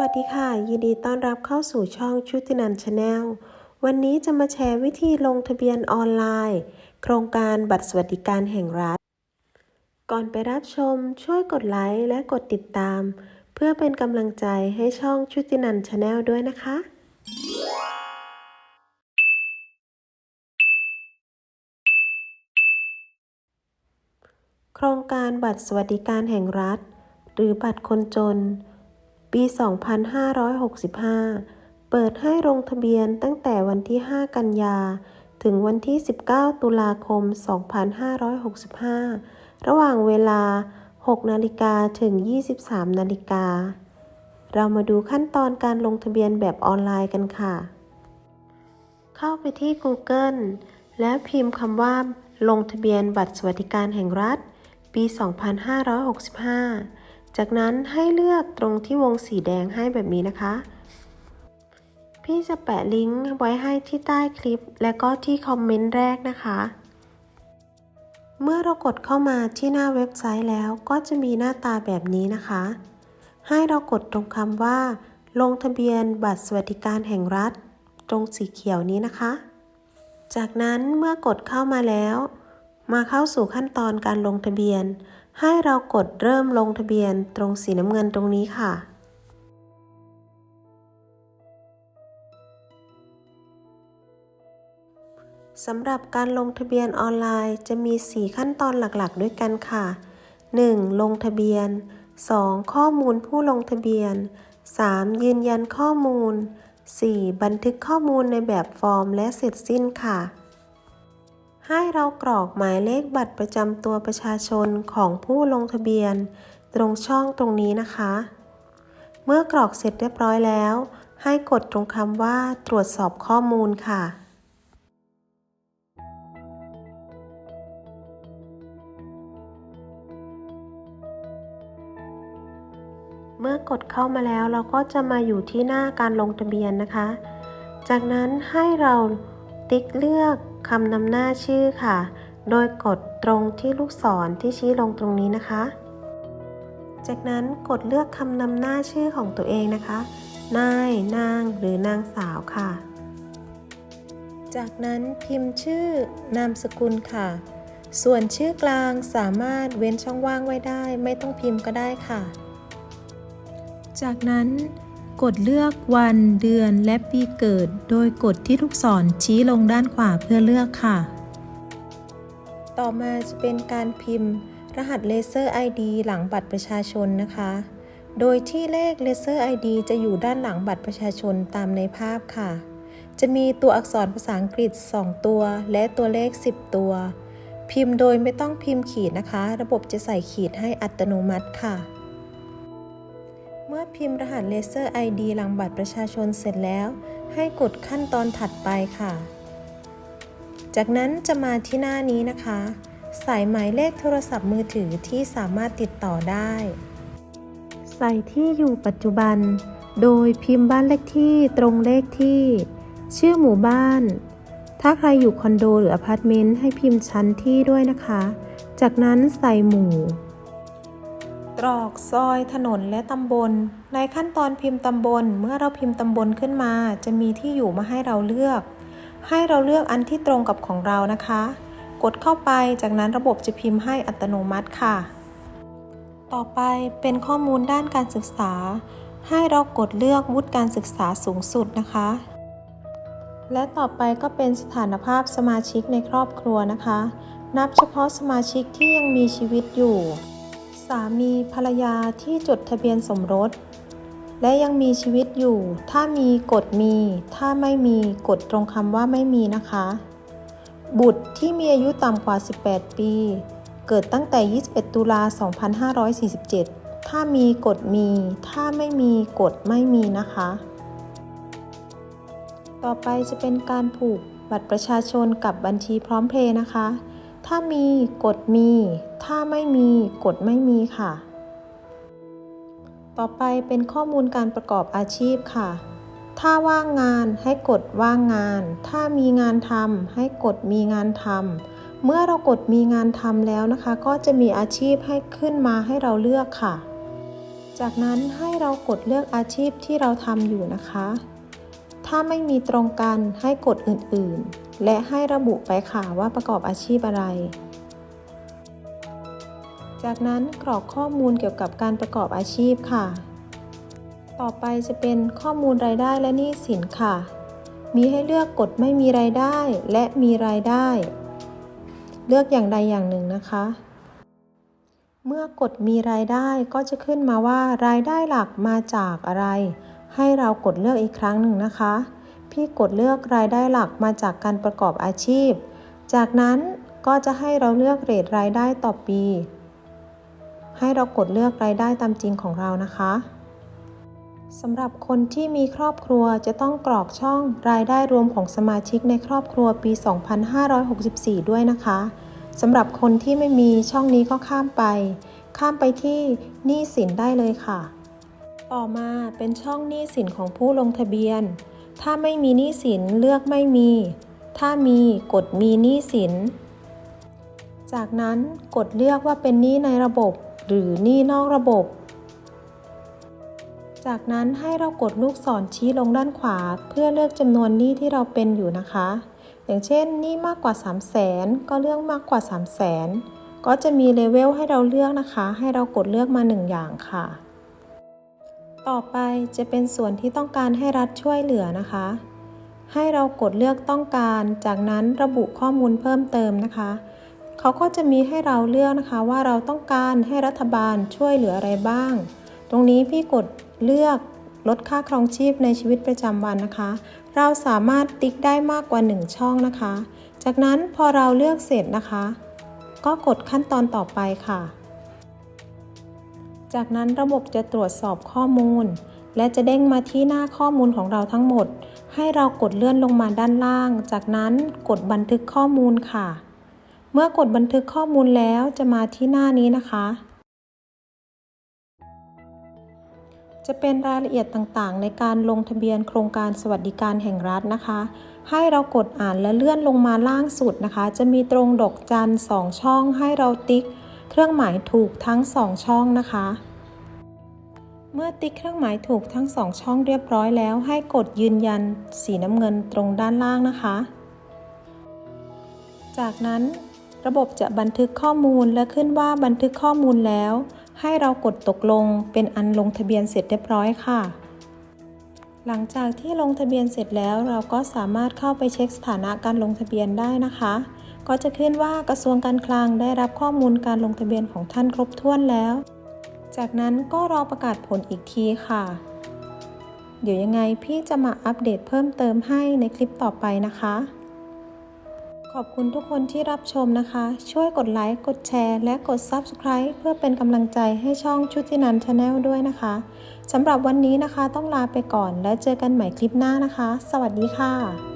วัสดีค่ะ ยินดีต้อนรับเข้าสู่ช่องชุตินันชาแนลวันนี้จะมาแชร์วิธีลงทะเบียนออนไลน์ โครงการบัตรสวัสดิการแห่งรัฐ ก่อนไปรับชมช่วยกดไลค์และกดติดตาม เพื่อเป็นกำลังใจให้ช่องชุตินันชาแนลด้วยนะคะ โครงการบัตรสวัสดิการแห่งรัฐ หรือบัตรคนจน ปี 2565 เปิดให้ลงทะเบียนตั้งแต่วันที่ 5 กันยา ถึงวันที่ 19 ตุลาคม 2565 ระหว่างเวลา 6 นาฬิกาถึง 23 นาฬิกา เรามาดูขั้นตอนการลงทะเบียนแบบออนไลน์กันค่ะ เข้าไปที่ Google แล้วพิมพ์คำว่า ลงทะเบียนบัตรสวัสดิการแห่งรัฐ ปี 2565 จากนั้นให้เลือกตรงที่วงสีแดงให้แบบนี้นะคะ พี่จะแปะลิงก์ไว้ให้ที่ใต้คลิป และก็ที่คอมเมนต์แรกนะคะ เมื่อเรากดเข้ามาที่หน้าเว็บไซต์แล้วก็จะมีหน้าตาแบบนี้นะคะ ให้เรากดตรงคำว่า ลงทะเบียนบัตรสวัสดิการแห่งรัฐ ตรงสีเขียวนี้นะคะ จากนั้นเมื่อกดเข้ามาแล้ว มาเข้าสู่ขั้นตอนการลงทะเบียน ให้เรากดเริ่มลงทะเบียนตรงสีน้ำเงินตรงนี้ค่ะ สำหรับการลงทะเบียนออนไลน์จะมี 4 ขั้นตอนหลักๆ ด้วยกันค่ะ 1. ลงทะเบียน 2. ข้อมูลผู้ลงทะเบียน 3. ยืนยันข้อมูล 4. บันทึกข้อมูลในแบบฟอร์มและเสร็จสิ้นค่ะ ให้เรากรอกหมายเลขบัตรประจำตัวประชาชนของผู้ลงทะเบียน ตรงช่องตรงนี้นะคะ เมื่อกรอกเสร็จเรียบร้อยแล้ว ให้กดตรงคำว่าตรวจสอบข้อมูลค่ะเมื่อกดเข้ามาแล้วเราก็จะมาอยู่ที่หน้าการลงทะเบียนนะคะ จากนั้นให้เราติ๊กเลือก คำนำหน้าชื่อค่ะ โดยกดตรงที่ลูกศรที่ชี้ลงตรงนี้นะคะ จากนั้นกดเลือกคำนำหน้าชื่อของตัวเองนะคะ นาย นาง หรือนางสาวค่ะ จากนั้นพิมพ์ชื่อนามสกุลค่ะ ส่วนชื่อกลางสามารถเว้นช่องว่างไว้ได้ ไม่ต้องพิมพ์ก็ได้ค่ะ จากนั้น กดเลือกวันเดือนและปีเกิด โดยกดที่ลูกศรชี้ลงด้านขวาเพื่อเลือกค่ะ ต่อมาจะเป็นการพิมพ์ รหัสเลเซอร์ ID หลังบัตรประชาชนนะคะ โดยที่เลขเลเซอร์ ID จะอยู่ด้านหลังบัตรประชาชนตามในภาพค่ะ จะมีตัวอักษรภาษาอังกฤษ 2 ตัว และตัวเลข 10 ตัว พิมพ์โดยไม่ต้องพิมพ์ขีดนะคะ ระบบจะใส่ขีดให้อัตโนมัติค่ะ มื่อพิมพ์รหัสเลเซอร์ ID หลังบัตรประชาชนเสร็จแล้ว ให้กดขั้นตอนถัดไปค่ะ จากนั้นจะมาที่หน้านี้นะคะ ใส่หมายเลขโทรศัพท์มือถือที่สามารถติดต่อได้ ใส่ที่อยู่ปัจจุบัน โดยพิมพ์บ้านเลขที่ตรงเลขที่ ชื่อหมู่บ้าน ถ้าใครอยู่คอนโดหรืออพาร์ตเมนต์ให้พิมพ์ชั้นที่ด้วยนะคะ จากนั้นใส่หมู่ รอก ซอย ถนน และตำบล ในขั้นตอนพิมพ์ตำบล เมื่อเราพิมพ์ตำบลขึ้นมา จะมีที่อยู่มาให้เราเลือก ให้เราเลือกอันที่ตรงกับของเรานะคะ กดเข้าไป จากนั้นระบบจะพิมพ์ให้อัตโนมัติค่ะ ต่อไปเป็นข้อมูลด้านการศึกษา ให้เรากดเลือกวุฒิการศึกษาสูงสุดนะคะ และต่อไปก็เป็นสถานภาพสมาชิกในครอบครัวนะคะ นับเฉพาะสมาชิกที่ยังมีชีวิตอยู่ สามีภรรยาที่จดทะเบียนสมรส และยังมีชีวิตอยู่ ถ้ามีกดมี ถ้าไม่มีกดตรงคำว่าไม่มีนะคะ บุตรที่มีอายุต่ำกว่า 18 ปี เกิดตั้งแต่ 21 ตุลา 2547 ถ้ามีกดมี ถ้าไม่มีกดไม่มีนะคะ ต่อไปจะเป็นการผูกบัตรประชาชนกับบัญชีพร้อมเพย์นะคะ ถ้ามีกดมี ถ้าไม่มีกดไม่มีค่ะ ต่อไปเป็นข้อมูลการประกอบอาชีพค่ะ ถ้าว่างงานให้กดว่างงาน ถ้ามีงานทำให้กดมีงานทำเมื่อเรากดมีงานทำแล้วนะคะ ก็จะมีอาชีพให้ขึ้นมาให้เราเลือกค่ะ จากนั้นให้เรากดเลือกอาชีพที่เราทำอยู่นะคะ ถ้าไม่มีตรงกันให้กดอื่นๆ และให้ระบุไปค่ะว่าประกอบอาชีพอะไร จากนั้นกรอกข้อมูลเกี่ยวกับการประกอบอาชีพค่ะ ต่อไปจะเป็นข้อมูลรายได้และหนี้สินค่ะ มีให้เลือกกดไม่มีรายได้และมีรายได้ เลือกอย่างใดอย่างหนึ่งนะคะ เมื่อกดมีรายได้ก็จะขึ้นมาว่ารายได้หลักมาจากอะไร ให้เรากดเลือกอีกครั้งหนึ่งนะคะ พี่กดเลือกรายได้หลักมาจากการประกอบอาชีพ จากนั้นก็จะให้เราเลือกเรทรายได้ต่อปี ให้เรากดเลือกรายได้ตามจริงของเรานะคะสำหรับคนที่มีครอบครัวจะต้องกรอกช่องรายได้รวมของสมาชิกในครอบครัวปี 2564 ด้วยนะคะสำหรับคนที่ไม่มีช่องนี้ก็ข้ามไป ข้ามไปที่หนี้สินได้เลยค่ะ ต่อมาเป็นช่องหนี้สินของผู้ลงทะเบียน ถ้าไม่มีหนี้สินเลือกไม่มี ถ้ามีกดมีหนี้สิน จากนั้นกดเลือกว่าเป็นหนี้ในระบบ หรือหนี้นอกระบบ จากนั้นให้เรากดลูกศรชี้ลงด้านขวา เพื่อเลือกจำนวนหนี้ที่เราเป็นอยู่นะคะ อย่างเช่นหนี้มากกว่า 3 0 0แสนก็เลือกมากกว่า 3 0 0แสนก็จะมีเลเวลให้เราเลือกนะคะ ให้เรากดเลือกมา 1 อย่างค่ะ ต่อไปจะเป็นส่วนที่ต้องการให้รัฐช่วยเหลือนะคะ ให้เรากดเลือกต้องการ จากนั้นระบุข้อมูลเพิ่มเติมนะคะ เขาก็จะมีให้เราเลือกนะคะว่าเราต้องการให้รัฐบาลช่วยเหลืออะไรบ้าง ตรงนี้พี่กดเลือกลดค่าครองชีพในชีวิตประจำวันนะคะ เราสามารถติ๊กได้มากกว่า 1 ช่องนะคะ จากนั้นพอเราเลือกเสร็จนะคะ ก็กดขั้นตอนต่อไปค่ะ จากนั้นระบบจะตรวจสอบข้อมูล และจะเด้งมาที่หน้าข้อมูลของเราทั้งหมด ให้เรากดเลื่อนลงมาด้านล่าง จากนั้นกดบันทึกข้อมูลค่ะ เมื่อกดบันทึกข้อมูลแล้วจะมาที่หน้านี้นะคะ จะเป็นรายละเอียดต่างๆ ในการลงทะเบียนโครงการสวัสดิการแห่งรัฐนะคะ ให้เรากดอ่านและเลื่อนลงมาล่างสุดนะคะ จะมีตรงดอกจันสองช่อง ให้เราติ๊ก เครื่องหมายถูกทั้งสองช่องนะคะ เมื่อติ๊กเครื่องหมายถูกทั้งสองช่องเรียบร้อยแล้ว ให้กดยืนยันสีน้ำเงินตรงด้านล่างนะคะจากนั้น ระบบจะบันทึกข้อมูลและขึ้นว่าบันทึกข้อมูลแล้ว ให้เรากดตกลงเป็นอันลงทะเบียนเสร็จเรียบร้อยค่ะ หลังจากที่ลงทะเบียนเสร็จแล้วเราก็สามารถเข้าไปเช็คสถานะการลงทะเบียนได้นะคะ ก็จะขึ้นว่ากระทรวงการคลังได้รับข้อมูลการลงทะเบียนของท่านครบถ้วนแล้ว จากนั้นก็รอประกาศผลอีกทีค่ะ เดี๋ยวยังไงพี่จะมาอัปเดตเพิ่มเติมให้ในคลิปต่อไปนะคะ ขอบคุณทุกคนที่รับชมนะคะ ช่วยกดไลค์ กดแชร์ และกด Subscribe เพื่อเป็นกำลังใจให้ช่องชุตินันชาแนลด้วยนะคะสำหรับวันนี้นะคะต้องลาไปก่อนและเจอกันใหม่คลิปหน้านะคะ สวัสดีค่ะ